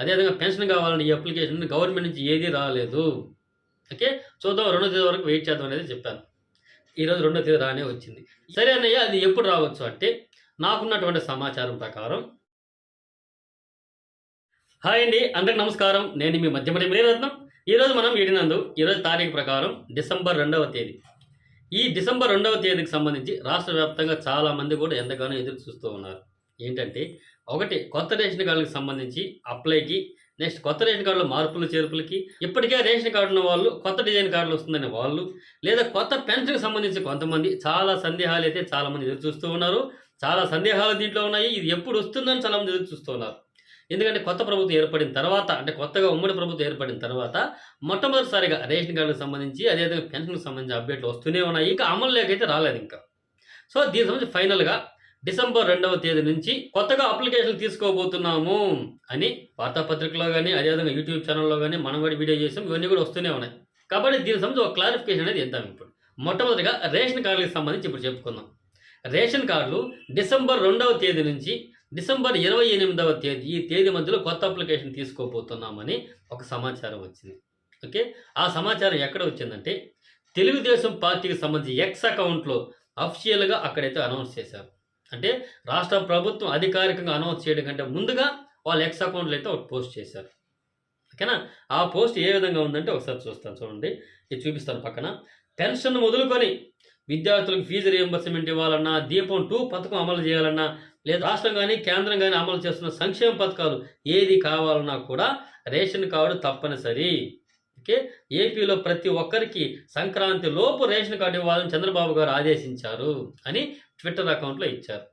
అదేవిధంగా పెన్షన్ కావాలని ఈ అప్లికేషన్ గవర్నమెంట్ నుంచి ఏది రాలేదు. ఓకే? చూద్దాం రెండో తేదీ వరకు వెయిట్ చేద్దాం అనేది చెప్పాను. ఈరోజు రెండో తేదీ రానే వచ్చింది. సరే అన్నయ్య అది ఎప్పుడు రావచ్చు అంటే నాకున్నటువంటి సమాచారం ప్రకారం. హాయ్ అండి అందరికి నమస్కారం. నేను మీ మధ్యమటి మీరత్నం ఈరోజు మనం ఏడినందు ఈరోజు తారీఖు ప్రకారం డిసెంబర్ రెండవ తేదీ. ఈ డిసెంబర్ రెండవ తేదీకి సంబంధించి రాష్ట్ర వ్యాప్తంగా చాలామంది కూడా ఎంతగానో ఎదురు చూస్తూ ఉన్నారు. ఏంటంటే ఒకటి కొత్త రేషన్ కార్డులకు సంబంధించి అప్లైకి నెక్స్ట్ కొత్త రేషన్ కార్డులో మార్పులు చేర్పులకి ఇప్పటికే రేషన్ కార్డు ఉన్న వాళ్ళు కొత్త డిజైన్ కార్డులు వస్తుందనే వాళ్ళు లేదా కొత్త పెన్షన్కి సంబంధించి కొంతమంది చాలా సందేహాలు అయితే చాలామంది ఎదురు చూస్తూ ఉన్నారు. చాలా సందేహాలు దీంట్లో ఉన్నాయి. ఇది ఎప్పుడు వస్తుందని చాలామంది ఎదురు చూస్తూ ఉన్నారు. ఎందుకంటే కొత్త ప్రభుత్వం ఏర్పడిన తర్వాత అంటే కొత్తగా ఉమ్మడి ప్రభుత్వం ఏర్పడిన తర్వాత మొట్టమొదటిసారిగా రేషన్ కార్డుకు సంబంధించి అదేవిధంగా పెన్షన్కి సంబంధించి అప్డేట్లు వస్తూనే ఉన్నాయి. ఇంకా అమలులోకైతే రాలేదు ఇంకా. సో దీని సంబంధించి ఫైనల్గా డిసెంబర్ రెండవ తేదీ నుంచి కొత్తగా అప్లికేషన్లు తీసుకోబోతున్నాము అని వార్తాపత్రికలో కానీ అదేవిధంగా యూట్యూబ్ ఛానల్లో కానీ మనం కూడా వీడియో చేసాం ఇవన్నీ కూడా వస్తూనే ఉన్నాయి. కాబట్టి దీని సంబంధించి ఒక క్లారిఫికేషన్ అనేది ఇద్దాం ఇప్పుడు. మొట్టమొదటిగా రేషన్ కార్డులకు సంబంధించి ఇప్పుడు చెప్పుకుందాం. రేషన్ కార్డులు డిసెంబర్ రెండవ తేదీ నుంచి డిసెంబర్ ఇరవై ఎనిమిదవ తేదీ ఈ తేదీ మధ్యలో కొత్త అప్లికేషన్ తీసుకోబోతున్నామని ఒక సమాచారం వచ్చింది. ఓకే? ఆ సమాచారం ఎక్కడ వచ్చిందంటే తెలుగుదేశం పార్టీకి సంబంధించి ఎక్స్ అకౌంట్లో అఫిషియల్గా అక్కడైతే అనౌన్స్ చేశారు. అంటే రాష్ట్ర ప్రభుత్వం అధికారికంగా అనౌన్స్ చేయడం కంటే ముందుగా వాళ్ళ ఎక్స్ అకౌంట్లో అయితే ఒకటి పోస్ట్ చేశారు. ఓకేనా? ఆ పోస్ట్ ఏ విధంగా ఉందంటే ఒకసారి చూస్తాను చూడండి. ఇది చూపిస్తాను పక్కన. పెన్షన్ మొదలుకొని విద్యార్థులకు ఫీజు రియంబర్స్మెంట్ ఇవ్వాలన్నా దీపం టూ పథకం అమలు చేయాలన్నా లేదా రాష్ట్రం కానీ కేంద్రం కానీ అమలు చేస్తున్న సంక్షేమ పథకాలు ఏది కావాలన్నా కూడా రేషన్ కార్డు తప్పనిసరి. ఓకే? ఏపీలో ప్రతి ఒక్కరికి సంక్రాంతి లోపు రేషన్ కార్డు ఇవ్వాలని చంద్రబాబు గారు ఆదేశించారు అని ట్విట్టర్ అకౌంట్లో ఇచ్చారు.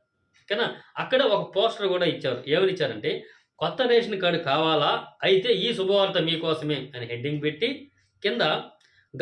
ఓకేనా? అక్కడ ఒక పోస్టర్ కూడా ఇచ్చారు. ఏమని ఇచ్చారంటే కొత్త రేషన్ కార్డు కావాలా? అయితే ఈ శుభవార్త మీకోసమే అని హెడ్డింగ్ పెట్టి కింద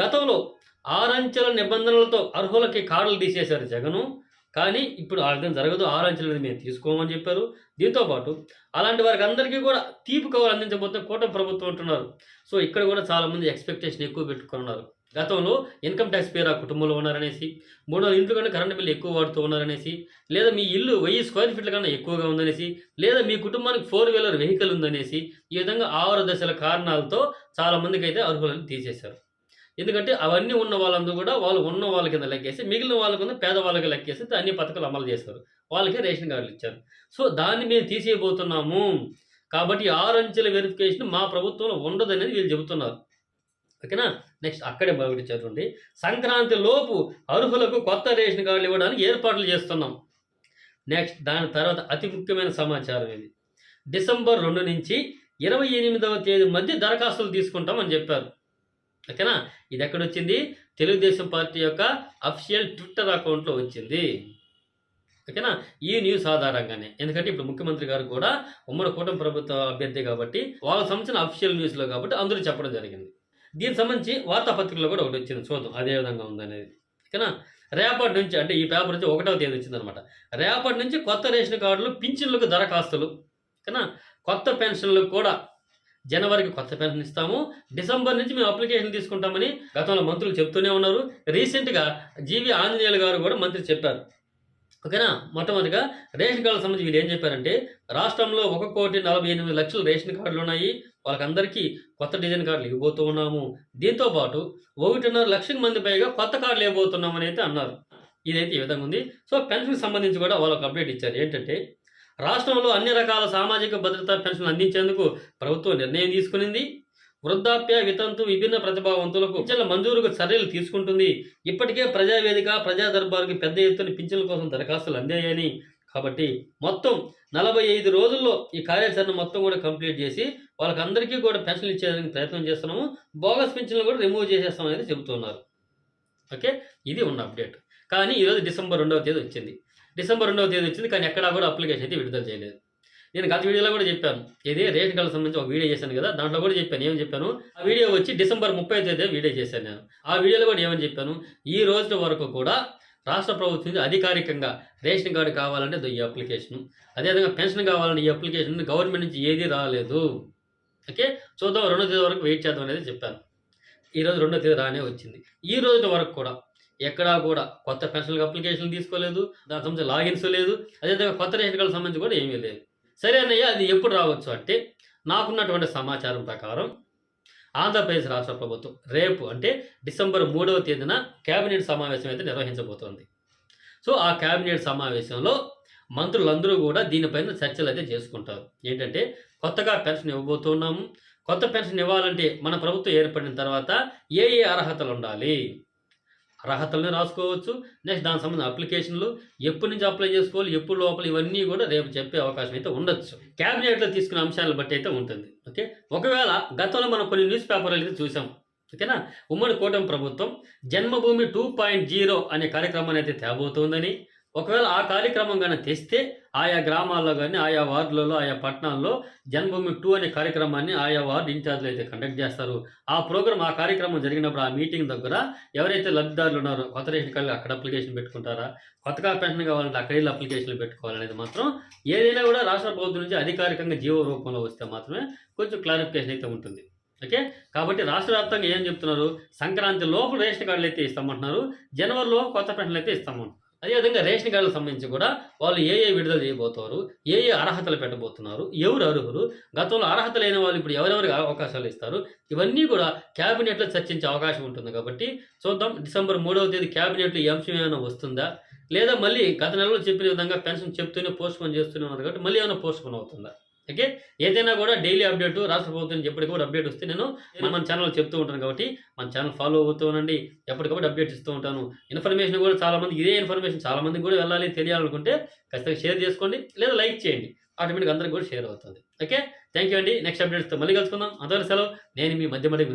గతంలో ఆరంచెల నిబంధనలతో అర్హులకి కార్డులు తీసేశారు జగను. కానీ ఇప్పుడు ఆ విధంగా జరగదు. ఆరంచెలు మేము తీసుకోమని చెప్పారు. దీంతో పాటు అలాంటి వారికి అందరికీ కూడా తీపి కవర్ అందించబోతున్న కూటమి ప్రభుత్వం అంటున్నారు. సో ఇక్కడ కూడా చాలామంది ఎక్స్పెక్టేషన్ ఎక్కువ పెట్టుకున్నారు గతంలో ఇన్కమ్ ట్యాక్స్ పేరు ఆ కుటుంబంలో ఉన్నారనేసి మూడు వందల ఇంట్లో కన్నా కరెంట్ బిల్లు ఎక్కువ వాడుతూ ఉన్నారనేసి లేదా మీ ఇల్లు వెయ్యి స్క్వేర్ ఫీట్ల కన్నా ఎక్కువగా ఉందనేసి లేదా మీ కుటుంబానికి ఫోర్ వీలర్ వెహికల్ ఉందనేసి ఈ విధంగా ఆరు దశల కారణాలతో చాలా మందికి అయితే అర్హులను తీసేశారు. ఎందుకంటే అవన్నీ ఉన్న వాళ్ళందరూ కూడా వాళ్ళు ఉన్న వాళ్ళ కింద లెక్కేసి మిగిలిన వాళ్ళ కింద పేదవాళ్ళకి లెక్కేసి అన్ని పథకాలు అమలు చేశారు. వాళ్ళకి రేషన్ కార్డులు ఇచ్చారు. సో దాన్ని మేము తీసేయబోతున్నాము. కాబట్టి ఆరు అంచెల వెరిఫికేషన్ మా ప్రభుత్వంలో ఉండదనేది వీళ్ళు చెబుతున్నారు. ఓకేనా? నెక్స్ట్ అక్కడే బాగుండి సంక్రాంతి లోపు అర్హులకు కొత్త రేషన్ కార్డులు ఇవ్వడానికి ఏర్పాట్లు చేస్తున్నాం. నెక్స్ట్ దాని తర్వాత అతి ముఖ్యమైన సమాచారం ఇది. డిసెంబర్ రెండు నుంచి ఇరవై ఎనిమిదవ తేదీ మధ్య దరఖాస్తులు తీసుకుంటామని చెప్పారు. ఓకేనా? ఇది ఎక్కడొచ్చింది తెలుగుదేశం పార్టీ యొక్క అఫిషియల్ ట్విట్టర్ అకౌంట్లో వచ్చింది. ఓకేనా? ఈ న్యూస్ ఆధారంగానే. ఎందుకంటే ఇప్పుడు ముఖ్యమంత్రి గారు కూడా ఉమ్మడి కూటమి ప్రభుత్వ అభ్యర్థి కాబట్టి వాళ్ళకు సంబంధించిన అఫిషియల్ న్యూస్లో కాబట్టి అందరూ చెప్పడం జరిగింది. దీనికి సంబంధించి వార్తాపత్రికలో కూడా ఒకటి వచ్చింది. చూద్దాం అదే విధంగా ఉందనేది. ఓకేనా? రేపటి నుంచి అంటే ఈ పేపర్ నుంచి ఒకటవ తేదీ వచ్చిందనమాట. రేపటి నుంచి కొత్త రేషన్ కార్డులు పింఛన్లకు దరఖాస్తులు. ఓకేనా? కొత్త పెన్షన్లకు కూడా జనవరికి కొత్త పెన్షన్ ఇస్తాము. డిసెంబర్ నుంచి మేము అప్లికేషన్ తీసుకుంటామని గతంలో మంత్రులు చెప్తూనే ఉన్నారు. రీసెంట్గా జీవి ఆంజనేయులు గారు కూడా మంత్రి చెప్పారు. ఓకేనా? మొట్టమొదటిగా రేషన్ కార్డుల సంబంధించి వీళ్ళు ఏం చెప్పారంటే రాష్ట్రంలో ఒక కోటి నలభై ఎనిమిది లక్షల రేషన్ కార్డులు ఉన్నాయి. వాళ్ళకందరికీ కొత్త డిజైన్ కార్డులు ఇవ్వబోతూ ఉన్నాము. దీంతో పాటు ఒకటిన్నర లక్షల మంది పైగా కొత్త కార్డులు ఇవ్వబోతున్నామని అయితే అన్నారు. ఇదైతే ఈ విధంగా ఉంది. సో పెన్షన్కి సంబంధించి కూడా వాళ్ళకి అప్డేట్ ఇచ్చారు. ఏంటంటే రాష్ట్రంలో అన్ని రకాల సామాజిక భద్రతా పెన్షన్లు అందించేందుకు ప్రభుత్వం నిర్ణయం తీసుకునింది. వృద్ధాప్య వితంతు విభిన్న ప్రతిభావంతులకు పింఛన్ల మంజూరుకు చర్యలు తీసుకుంటుంది. ఇప్పటికే ప్రజావేదిక ప్రజా దర్బార్కి పెద్ద ఎత్తున పింఛన్ల కోసం దరఖాస్తులు అందాయని. కాబట్టి మొత్తం నలభై ఐదు రోజుల్లో ఈ కార్యాచరణ మొత్తం కూడా కంప్లీట్ చేసి వాళ్ళకందరికీ కూడా పెన్షన్లు ఇచ్చేదానికి ప్రయత్నం చేస్తున్నాము. బోగస్ పెన్షన్లు కూడా రిమూవ్ చేసేస్తాం అనేది చెబుతున్నారు. ఓకే? ఇది ఉన్న అప్డేట్. కానీ ఈరోజు డిసెంబర్ రెండవ తేదీ వచ్చింది. డిసెంబర్ రెండవ తేదీ వచ్చింది కానీ ఎక్కడా కూడా అప్లికేషన్ అయితే విడుదల చేయలేదు. నేను గత వీడియోలో కూడా చెప్పాను. ఇది రేషన్ కార్డు సంబంధించి ఒక వీడియో చేశాను కదా దాంట్లో కూడా చెప్పాను. ఏమని చెప్పాను? ఆ వీడియో వచ్చి డిసెంబర్ ముప్పై తేదీ వీడియో చేశాను నేను. ఆ వీడియోలో కూడా ఏమని చెప్పాను? ఈ రోజు వరకు కూడా రాష్ట్ర ప్రభుత్వం అధికారికంగా రేషన్ కార్డు కావాలంటే ఈ అప్లికేషన్. అదేవిధంగా పెన్షన్ కావాలంటే ఈ అప్లికేషన్ గవర్నమెంట్ నుంచి ఏదీ రాలేదు. ఓకే? చూద్దాం రెండో తేదీ వరకు వెయిట్ చేద్దాం అనేది చెప్పాను. ఈరోజు రెండో తేదీ రానే వచ్చింది. ఈ రోజు వరకు కూడా ఎక్కడా కూడా కొత్త పెన్షన్లకు అప్లికేషన్ తీసుకోలేదు. దాని సంబంధించి లాగిన్స్ లేదు. అదేవిధంగా కొత్త రేషన్ కార్డు సంబంధించి కూడా ఏమీ లేదు. సరే అన్నయ్య అది ఎప్పుడు రావచ్చు అంటే నాకున్నటువంటి సమాచారం ప్రకారం ఆంధ్రప్రదేశ్ రాష్ట్ర ప్రభుత్వం రేపు అంటే డిసెంబర్ మూడవ తేదీన కేబినెట్ సమావేశం అయితే నిర్వహించబోతోంది. సో ఆ కేబినెట్ సమావేశంలో మంత్రులందరూ కూడా దీనిపైన చర్చలు అయితే చేసుకుంటారు. ఏంటంటే కొత్తగా పెన్షన్ ఇవ్వబోతున్నాము. కొత్త పెన్షన్ ఇవ్వాలంటే మన ప్రభుత్వం ఏర్పడిన తర్వాత ఏ ఏ అర్హతలు ఉండాలి? అర్హతలను రాసుకోవచ్చు. నెక్స్ట్ దానికి సంబంధించిన అప్లికేషన్లు ఎప్పటి నుంచి అప్లై చేసుకోవాలి ఎప్పుడు లోపల ఇవన్నీ కూడా రేపు చెప్పే అవకాశం అయితే ఉండొచ్చు. క్యాబినెట్లో తీసుకున్న అంశాలను బట్టి అయితే ఉంటుంది. ఓకే? ఒకవేళ గతంలో మనం కొన్ని న్యూస్ పేపర్లు అయితే చూసాం. ఓకేనా? ఉమ్మడి కూటమి ప్రభుత్వం జన్మభూమి టూ పాయింట్ జీరో అనే కార్యక్రమాన్ని అయితే తేబోతోందని ఒకవేళ ఆ కార్యక్రమం కానీ తెస్తే ఆయా గ్రామాల్లో కానీ ఆయా వార్డులలో ఆయా పట్టణాల్లో జన్మభూమి టూ అనే కార్యక్రమాన్ని ఆయా వార్డు ఇన్ఛార్జ్లు అయితే కండక్ట్ చేస్తారు. ఆ ప్రోగ్రామ్ ఆ కార్యక్రమం జరిగినప్పుడు ఆ మీటింగ్ దగ్గర ఎవరైతే లబ్ధిదారులు ఉన్నారో కొత్త రేషన్ కార్డు అక్కడ అప్లికేషన్ పెట్టుకుంటారా? కొత్తగా పెన్షన్ కావాలంటే అక్కడ వెళ్ళి అప్లికేషన్లు పెట్టుకోవాలనేది మాత్రం ఏదైనా కూడా రాష్ట్ర ప్రభుత్వం నుంచి అధికారికంగా జీవో రూపంలో వస్తే మాత్రమే కొంచెం క్లారిఫికేషన్ అయితే ఉంటుంది. ఓకే? కాబట్టి రాష్ట్ర వ్యాప్తంగా ఏం చెప్తున్నారు? సంక్రాంతి లోపు రేషన్ కార్డులు అయితే ఇస్తామంటున్నారు. జనవరిలో కొత్త పెన్షన్లు అయితే ఇస్తామంటున్నారు. అదేవిధంగా రేషన్ కార్డులకు సంబంధించి కూడా వాళ్ళు ఏ ఏ విడుదల చేయబోతున్నారు ఏ ఏ అర్హతలు పెట్టబోతున్నారు ఎవరు అర్హులు గతంలో అర్హత లేని వాళ్ళు ఇప్పుడు ఎవరెవరికి అవకాశాలు ఇస్తారు ఇవన్నీ కూడా క్యాబినెట్లో చర్చించే అవకాశం ఉంటుంది కాబట్టి చూద్దాం. డిసెంబర్ మూడవ తేదీ క్యాబినెట్లో ఈ అంశం ఏమైనా వస్తుందా? లేదా మళ్ళీ గత నెలలో చెప్పిన విధంగా పెన్షన్ చెప్తూనే పోస్ట్ పోన్ చేస్తూనే ఉన్నారు కాబట్టి మళ్ళీ ఏమైనా పోస్ట్ పోన్ అవుతుందా? ఓకే? ఏదైనా కూడా డైలీ అప్డేట్ రాష్ట్ర ప్రభుత్వం ఎప్పటికీ కూడా అప్డేట్ వస్తే నేను మన ఛానల్ చెప్తూ ఉంటాను కాబట్టి మన ఛానల్ ఫాలో అవుతూ ఉండండి. ఎప్పటికప్పుడు అప్డేట్ ఇస్తూ ఉంటాను. ఇన్ఫర్మేషన్ కూడా చాలా మంది ఇదే ఇన్ఫర్మేషన్ చాలా మందికి కూడా వెళ్ళాలి తెలియాలనుకుంటే ఖచ్చితంగా షేర్ చేసుకోండి లేదా లైక్ చేయండి. ఆటోమేటిక్గా అందరికి కూడా షేర్ అవుతుంది. ఓకే? థ్యాంక్ యూ అండి. నెక్స్ట్ అప్డేట్స్తో మళ్ళీ కలుసుకుందాం. అంతవరకు సెలవు. నేను మీ మధ్య మధ్య